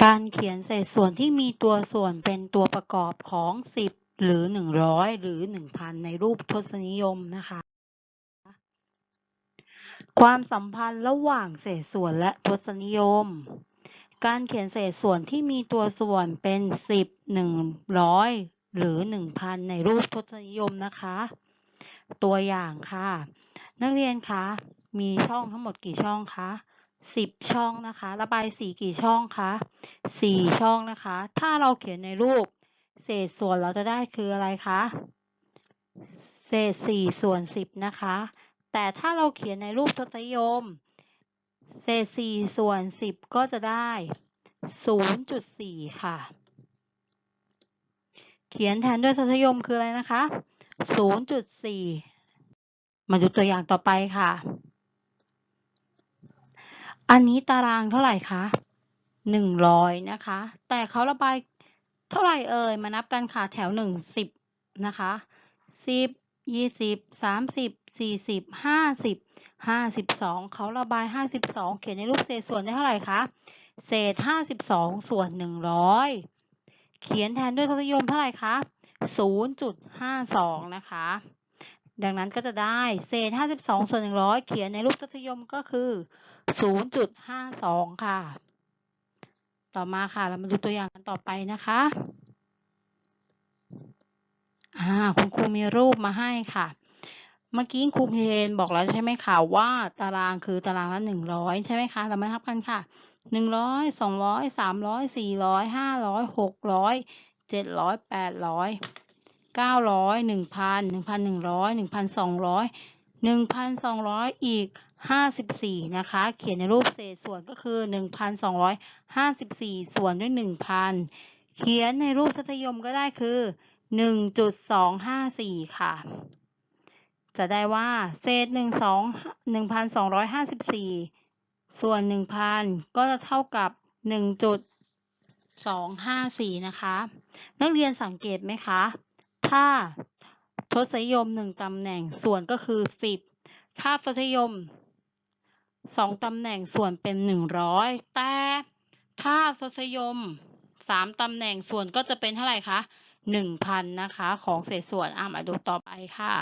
การเขียนเศษส่วนที่มีตัวส่วนเป็นตัวประกอบของ 10 หรือ 100 หรือ 1,000 ในรูปทศนิยมนะคะ ความสัมพันธ์ระหว่างเศษส่วนและทศนิยม การเขียนเศษส่วนที่มีตัวส่วนเป็น 10 100 หรือ 1,000 ในรูปทศนิยมนะคะ ตัวอย่างค่ะ นักเรียนคะมีช่องทั้งหมดกี่ช่องคะ 10ช่องนะคะ ระบายสีกี่ช่องคะ4ช่องนะคะ ถ้าเราเขียนในรูป เศษส่วนเราจะได้คืออะไรคะเศษ4ส่วน10นะคะ แต่ถ้าเราเขียนในรูปทศนิยม เศษ4ส่วน10ก็จะได้0.4ค่ะ เขียนแทนด้วยทศนิยมคืออะไรนะคะ0.4มาดูตัวอย่างต่อไปค่ะ อันนี้ตารางเท่าไหร่คะหนึ่งร้อยนะคะ แต่เขาระบายเท่าไหร่เอ่ย มานับกันค่ะแถวหนึ่งสิบนะคะสิบยี่สิบสามสิบสี่สิบห้าสิบห้าสิบสองเขาระบายห้าสิบสองเขียนในรูปเศษส่วนได้เท่าไหร่คะเศษห้าสิบสองส่วนหนึ่งร้อยเขียนแทนด้วยทศนิยมเท่าไหร่คะศูนย์จุดห้าสองนะคะ ดังนั้นก็จะได้เศษ 52 ส่วน 100 เขียนในรูปทศนิยมก็คือ 0.52 ค่ะ ต่อมาค่ะเรามาดูตัวอย่างกันต่อไปนะคะอ่าคุณครูมีรูปมาให้ค่ะ เมื่อกี้ครูเพนบอกแล้วใช่ไหมคะว่าตารางคือตารางละ 100 ใช่ไหมคะ เรามานับกันค่ะ 100 200 300 400 500 600 700 800 900 1,000 1,100 1,200 1,200อีก54นะคะ เขียนในรูปเศษส่วนก็คือ1,254ส่วนด้วย1,000เขียนในรูปทศนิยมก็ได้คือ1.254ค่ะ จะได้ว่าเศษ1 2 1,254ส่วน1,000ก็จะเท่ากับ1.254นะคะ นักเรียนสังเกตไหมคะ ถ้าทศนิยม1ตำแหน่งส่วนก็คือ10ถ้าทศนิยม2ตำแหน่งส่วนเป็น100แต่ถ้าทศนิยม3ตำแหน่งส่วนก็จะเป็นเท่าไหร่คะ1,000นนะคะของเศษส่วนอะมาดูต่อไปค่ะ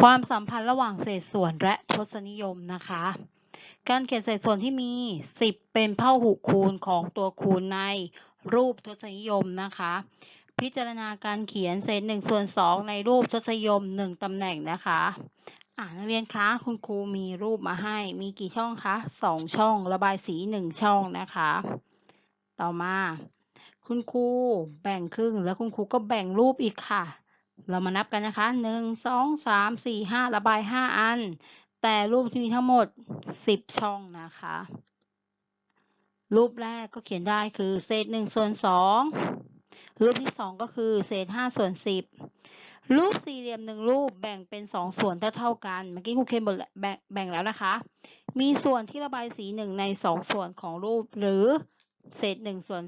ความสัมพันธ์ระหว่างเศษส่วนและทศนิยมนะคะ การเขียนเศษส่วนที่มี 10 เป็นพหุคูณของตัวคูณในรูปทศนิยมนะคะ พิจารณาการเขียนเศษ1ส่วน2ในรูปทศนิยม1ตำแหน่งนะคะอ่านักเรียนคะคุณครูมีรูปมาให้มีกี่ช่องคะ2ช่องระบายสี1ช่องนะคะ ต่อมา คุณครูแบ่งครึ่งแล้วคุณครูก็แบ่งรูปอีกค่ะ เรามานับกันนะคะ1 2 3 4 5ระบาย5อัน แต่รูปที่มีทั้งหมด10ช่องนะคะ รูปแรกก็เขียนได้คือเศษ1ส่วน2 รูปที่ 2 ก็คือเศษ5ส่วน10 รูปสี่เหลี่ยมหนึ่งรูปแบ่งเป็น 2 ส่วนเท่าๆกัน เมื่อกี้ครูเคนบอกแบ่งแบ่งแล้วนะคะ มีส่วนที่ระบายสี 1 ใน 2 ส่วนของรูป หรือเศษ1ส่วน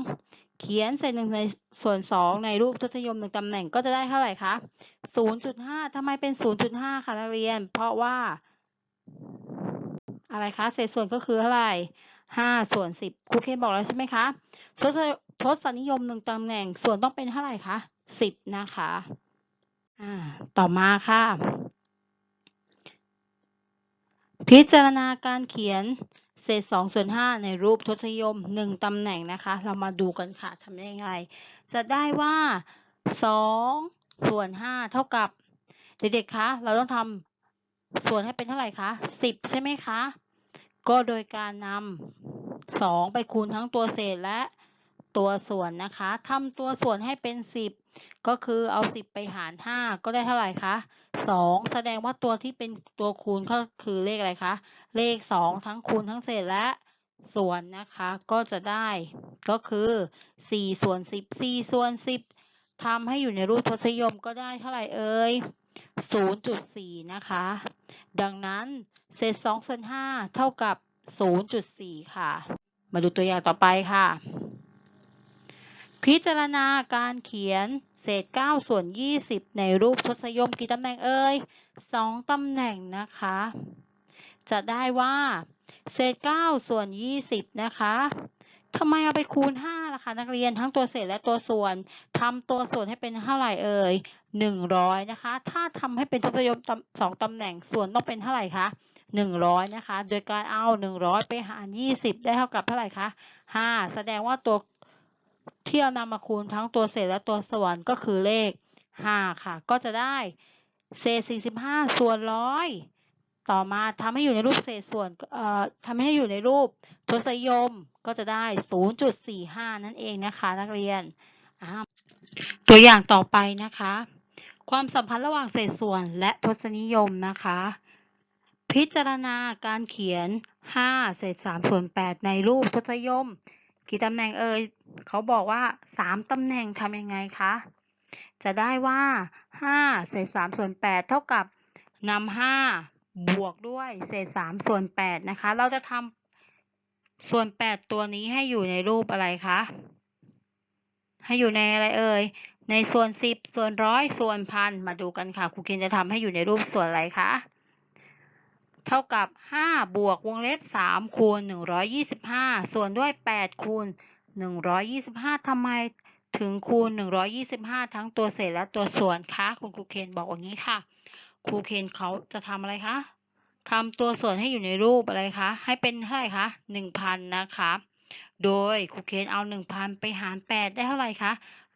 2เขียนเศษ1ในส่วน 2 ในรูปทศนิยม1ตำแหน่งก็จะได้เท่าไหร่คะ0.5ทำไมเป็น 0.5 คะนักเรียน เพราะว่า อะไรคะ เศษส่วนก็คือเท่าไหร่5ส่วน10ครูเคนบอกแล้วใช่ไหมคะทศ ทศนิยม1ตำแหน่ง ส่วนต้องเป็นเท่าไหร่คะ10นะคะ อ่า ต่อมาค่ะ พิจารณาการเขียนเศษ2ส่วน5ในรูปทศนิยม1ตำแหน่งนะคะ เรามาดูกันค่ะทำได้ยังไง จะได้ว่า2ส่วน5เท่ากับเด็กๆคะเราต้องทำส่วนให้เป็นเท่าไหร่คะ10ใช่ไหมคะ ก็โดยการนำ2ไปคูณทั้งตัวเศษและ ตัวส่วนนะคะทำตัวส่วนให้เป็น 10 ก็คือเอา 10 ไปหาร 5 ก็ได้เท่าไหร่คะ2 แสดงว่าตัวที่เป็นตัวคูณก็คือเลขอะไรคะ เลข 2 ทั้งคูณทั้งเศษและส่วนนะคะก็จะได้ก็คือ4ส่วน10 4ส่วน10ทำให้อยู่ในรูปทศนิยมก็ได้เท่าไหร่เอ่ย0.4 นะคะ ดังนั้นเศษ2ส่วน5เท่ากับ 0.4 ค่ะ มาดูตัวอย่างต่อไปค่ะ พิจารณาการเขียนเศษ 9 ส่วน 20 ในรูปทศยมกี่ตำแหน่งเอ่ย2ตำแหน่งนะคะ จะได้ว่า เศษ 9 ส่วน 20 นะคะทำไมเอาไปคูณห้าล่ะคะนักเรียนทั้งตัวเศษและตัวส่วนทำตัวส่วนให้เป็นเท่าไหร่เอ่ยหนึ่งร้อยนะคะ ถ้าทำให้เป็นทศยมสองตำแหน่งส่วนต้องเป็นเท่าไหร่คะหนึ่งร้อยนะคะ โดยการเอาหนึ่งร้อยไปหารยี่สิบได้เท่ากับเท่าไหร่คะห้าแสดงว่าตัว ที่เอานำมาคูณทั้งตัวเศษและตัวส่วนก็คือเลขห้าค่ะ ก็จะได้เศษสี่สิบห้าส่วนร้อยต่อมาทำให้อยู่ในรูปเศษส่วนทำให้อยู่ในรูปทศนิยมก็จะได้ 0.45 นั่นเองนะคะ นักเรียน ตัวอย่างต่อไปนะคะ ความสัมพันธ์ระหว่างเศษส่วนและทศนิยมนะคะ พิจารณาการเขียน 5 เศษ 3 ส่วน 8 ในรูปทศนิยม กี่ตำแหน่งเอ่ย เขาบอกว่า3ตำแหน่งทำยังไงคะ จะได้ว่า5เศษ3ส่วน8เท่ากับนำ5บวกด้วยเศษ3ส่วน8นะคะ เราจะทำส่วนแปดตัวนี้ให้อยู่ในรูปอะไรคะ ให้อยู่ในอะไรเอ่ย ในส่วนสิบส่วนร้อยส่วนพันมาดูกันค่ะ ครูเคนจะทำให้อยู่ในรูปส่วนอะไรคะเท่ากับห้าบวกวงเล็บสามคูณหนึ่งร้อยยี่สิบห้าส่วนด้วยแปดคูณ หนึ่งร้อยยี่สิบห้าทำไมถึงคูณหนึ่งร้อยยี่สิบห้าทั้งตัวเศษและตัวส่วนคะคุณครูเคนบอกอย่างนี้ค่ะครูเคนเขาจะทำอะไรคะทำตัวส่วนให้อยู่ในรูปอะไรคะ ให้เป็นเท่าไหร่คะหนึ่งพันนะคะ โดยครูเคนเอาหนึ่งพันไปหารแปดได้เท่าไหร่คะ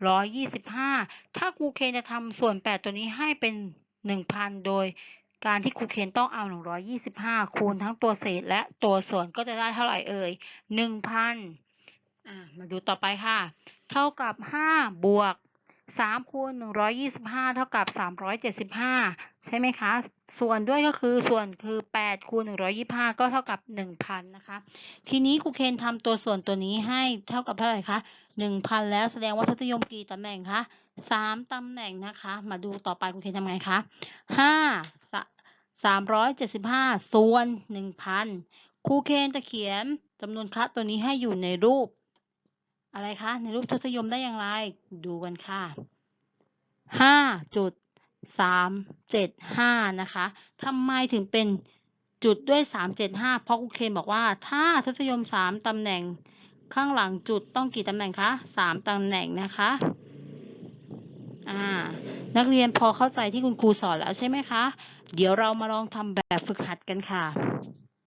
ร้อยยี่สิบห้าถ้าครูเคนจะทำส่วนแปดตัวนี้ให้เป็นหนึ่งพันโดยการที่ครูเคนต้องเอาหนึ่งร้อยยี่สิบห้าคูณทั้งตัวเศษและตัวส่วนก็จะได้เท่าไหร่เอ่ยหนึ่งพัน อ่ามาดูต่อไปค่ะ เท่ากับห้าบวกสามคูณหนึ่งร้อยยี่สิบห้าเท่ากับสามร้อยเจ็ดสิบห้าใช่ไหมคะ ส่วนด้วยก็คือส่วนคือ8คูณ125ก็เท่ากับ1,000นะคะ ทีนี้ครูเคนทำตัวส่วนตัวนี้ให้เท่ากับเท่าไหร่คะ1,000แล้วแสดงว่าทศนิยมกี่ตำแหน่งคะ3ตำแหน่งนะคะ มาดูต่อไปครูเคนทำไงคะ5 375ส่วน1,000ครูเคนจะเขียนจำนวนคละตัวนี้ให้อยู่ในรูป อะไรคะ ในรูปทศยมได้อย่างไร ดูกันค่ะ5จุดสามเจ็ดห้านะคะทำไมถึงเป็นจุดด้วยสามเจ็ดห้าเพราะครูเคนบอกว่า ถ้าทศยมสามตำแหน่งข้างหลังจุดต้องกี่ตำแหน่งคะสามตำแหน่งนะคะอ่านักเรียนพอเข้าใจที่คุณครูสอนแล้วใช่ไหมคะ เดี๋ยวเรามาลองทำแบบฝึกหัดกันค่ะ